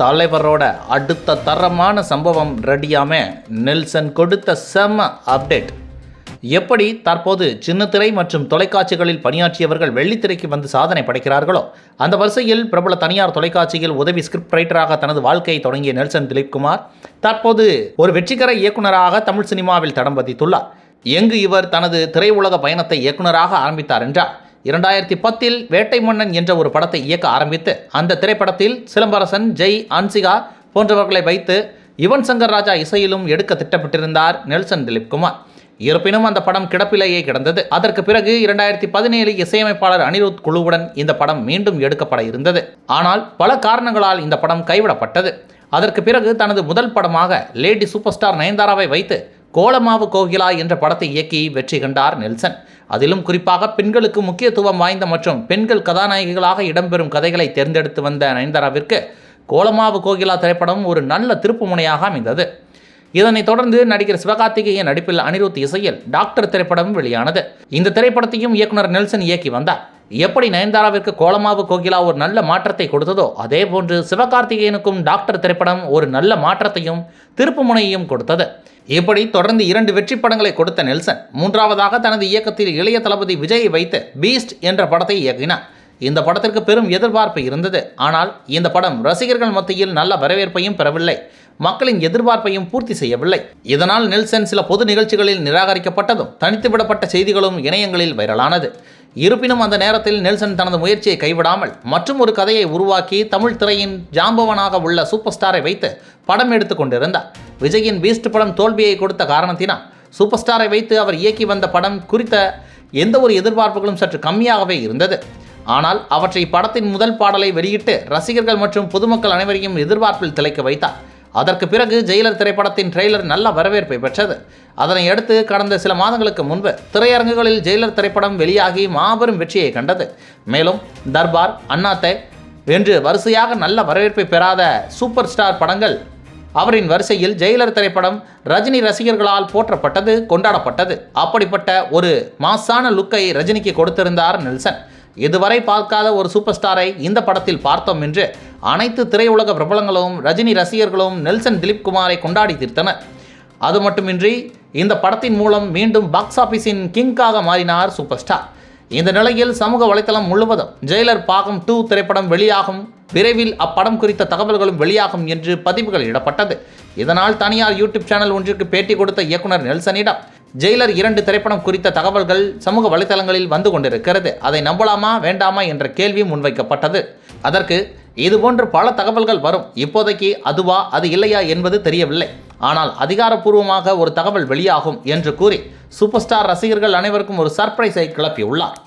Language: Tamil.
தலைவரோட அடுத்த தரமான சம்பவம் ரெடியாம. நெல்சன் கொடுத்த செம அப்டேட். எப்படி தற்போது சின்னத்திரை மற்றும் தொலைக்காட்சிகளில் பணியாற்றியவர்கள் வெள்ளித்திரைக்கு வந்து சாதனை படைக்கிறார்களோ? அந்த வரிசையில் பிரபல தனியார் தொலைக்காட்சியில் உதவி ஸ்கிரிப்ட் ரைட்டராக தனது வாழ்க்கையை தொடங்கிய நெல்சன் திலீப்குமார் தற்போது ஒரு வெற்றிகர இயக்குனராக தமிழ் சினிமாவில் தடம் பதித்துள்ளார். எங்கு இவர் தனது திரையுலக பயணத்தை இயக்குனராக ஆரம்பித்தார் என்றார்? இரண்டாயிரத்தி பத்தில் வேட்டை மன்னன் என்ற ஒரு படத்தை இயக்க ஆரம்பித்து அந்த திரைப்படத்தில் சிலம்பரசன் ஜெய் அன்சிகா போன்றவர்களை வைத்து யுவன் சங்கர் ராஜா இசையிலும் எடுக்க திட்டமிட்டிருந்தார் நெல்சன் திலீப்குமார் இருப்பினும் அந்த படம் கிடப்பிலேயே கிடந்தது. அதற்கு பிறகு இரண்டாயிரத்தி பதினேழு இசையமைப்பாளர் அனிருத் குழுவுடன் இந்த படம் மீண்டும் எடுக்கப்பட இருந்தது. ஆனால் பல காரணங்களால் இந்த படம் கைவிடப்பட்டது. அதற்கு பிறகு தனது முதல் படமாக லேடி சூப்பர் ஸ்டார் நயன்தாராவை வைத்து கோலமாவு கோகிலா என்ற படத்தை இயக்கி வெற்றி கண்டார் நெல்சன். அதிலும் குறிப்பாக பெண்களுக்கு முக்கியத்துவம் வாய்ந்த மற்றும் பெண்கள் கதாநாயகிகளாக இடம்பெறும் கதைகளை தேர்ந்தெடுத்து வந்த நயன்தாராவிற்கு கோலமாவு கோகிலா திரைப்படம் ஒரு நல்ல திருப்புமுனையாக அமைந்தது. இதனைத் தொடர்ந்து நடிகர் சிவகார்த்திகேயன் நடிப்பில் அனிருத் இசையில் டாக்டர் திரைப்படம் வெளியானது. இந்த திரைப்படத்தையும் இயக்குனர் நெல்சன் இயக்கி வந்தார். எப்படி நயன்தாராவிற்கு கோலமாவு கோகிலா ஒரு நல்ல மாற்றத்தை கொடுத்ததோ அதே போன்று சிவகார்த்திகேயனுக்கும் டாக்டர் திரைப்படம் ஒரு நல்ல மாற்றத்தையும் திருப்புமுனையையும் கொடுத்தது. இப்படி தொடர்ந்து இரண்டு வெற்றி படங்களை கொடுத்த நெல்சன் மூன்றாவதாக தனது இயக்கத்தில் இளைய தளபதி விஜயை வைத்து பீஸ்ட் என்ற படத்தை இயக்கினார். இந்த படத்திற்கு பெரும் எதிர்பார்ப்பு இருந்தது. ஆனால் இந்த படம் ரசிகர்கள் மத்தியில் நல்ல வரவேற்பையும் பெறவில்லை. மக்களின் எதிர்பார்ப்பையும் பூர்த்தி செய்யவில்லை. இதனால் நெல்சன் சில பொது நிகழ்ச்சிகளில் நிராகரிக்கப்பட்டதும் தனித்துவிடப்பட்ட செய்திகளும் இணையங்களில் வைரலானது. இருப்பினும் அந்த நேரத்தில் நெல்சன் தனது முயற்சியை கைவிடாமல் மற்றும் ஒரு கதையை உருவாக்கி தமிழ் திரையின் ஜாம்பவனாக உள்ள சூப்பர் ஸ்டாரை வைத்து படம் எடுத்து கொண்டிருந்தார். விஜயின் பீஸ்ட் படம் தோல்வியை கொடுத்த காரணத்தினால் சூப்பர் ஸ்டாரை வைத்து அவர் இயக்கி வந்த படம் குறித்த எந்த ஒரு எதிர்பார்ப்புகளும் சற்று கம்மியாகவே இருந்தது. ஆனால் அவற்றை படத்தின் முதல் பாடலை வெளியிட்டு ரசிகர்கள் மற்றும் பொதுமக்கள் அனைவரையும் எதிர்பார்ப்பில் திளைக்க வைத்தார். அதற்கு பிறகு ஜெயிலர் திரைப்படத்தின் ட்ரெய்லர் நல்ல வரவேற்பை பெற்றது. அதனை அடுத்து கடந்த சில மாதங்களுக்கு முன்பு திரையரங்குகளில் ஜெயிலர் திரைப்படம் வெளியாகி மாபெரும் வெற்றியை கண்டது. மேலும் தர்பார் அண்ணாத்தை என்று வரிசையாக நல்ல வரவேற்பை பெறாத சூப்பர் ஸ்டார் படங்கள் அவரின் வரிசையில் ஜெயிலர் திரைப்படம் ரஜினி ரசிகர்களால் போற்றப்பட்டது கொண்டாடப்பட்டது. அப்படிப்பட்ட ஒரு மாசான லுக்கை ரஜினிக்கு கொடுத்திருந்தார் நெல்சன். இதுவரை பார்க்காத ஒரு சூப்பர் ஸ்டாரை இந்த படத்தில் பார்த்தோம் என்று அனைத்து திரையுலக பிரபலங்களும் ரஜினி ரசிகர்களும் நெல்சன் திலீப் குமாரை கொண்டாடி தீர்த்தனர். அது மட்டுமின்றி இந்த படத்தின் மூலம் மீண்டும் பாக்ஸ் ஆஃபீஸின் கிங்காக மாறினார் சூப்பர் ஸ்டார் இந்த நிலையில் சமூக வலைத்தளம் முழுவதும் ஜெயிலர் பாகம் டூ திரைப்படம் வெளியாகும் விரைவில் அப்படம் குறித்த தகவல்களும் வெளியாகும் என்று பதிவுகள் இடப்பட்டது. இதனால் தனியார் யூடியூப் சேனல் ஒன்றிற்கு பேட்டி கொடுத்த இயக்குனர் நெல்சனிடம் ஜெயிலர் இரண்டு திரைப்படம் குறித்த தகவல்கள் சமூக வலைதளங்களில் வந்து கொண்டிருக்கிறது. அதை நம்பலாமா வேண்டாமா என்ற கேள்வி முன்வைக்கப்பட்டது. அதற்கு இதுபோன்று பல தகவல்கள் வரும். இப்போதைக்கு அதுவா அது இல்லையா என்பது தெரியவில்லை. ஆனால் அதிகாரப்பூர்வமாக ஒரு தகவல் வெளியாகும் என்று கூறி சூப்பர் ஸ்டார் ரசிகர்கள் அனைவருக்கும் ஒரு சர்ப்ரைஸை கிளப்பியுள்ளார்.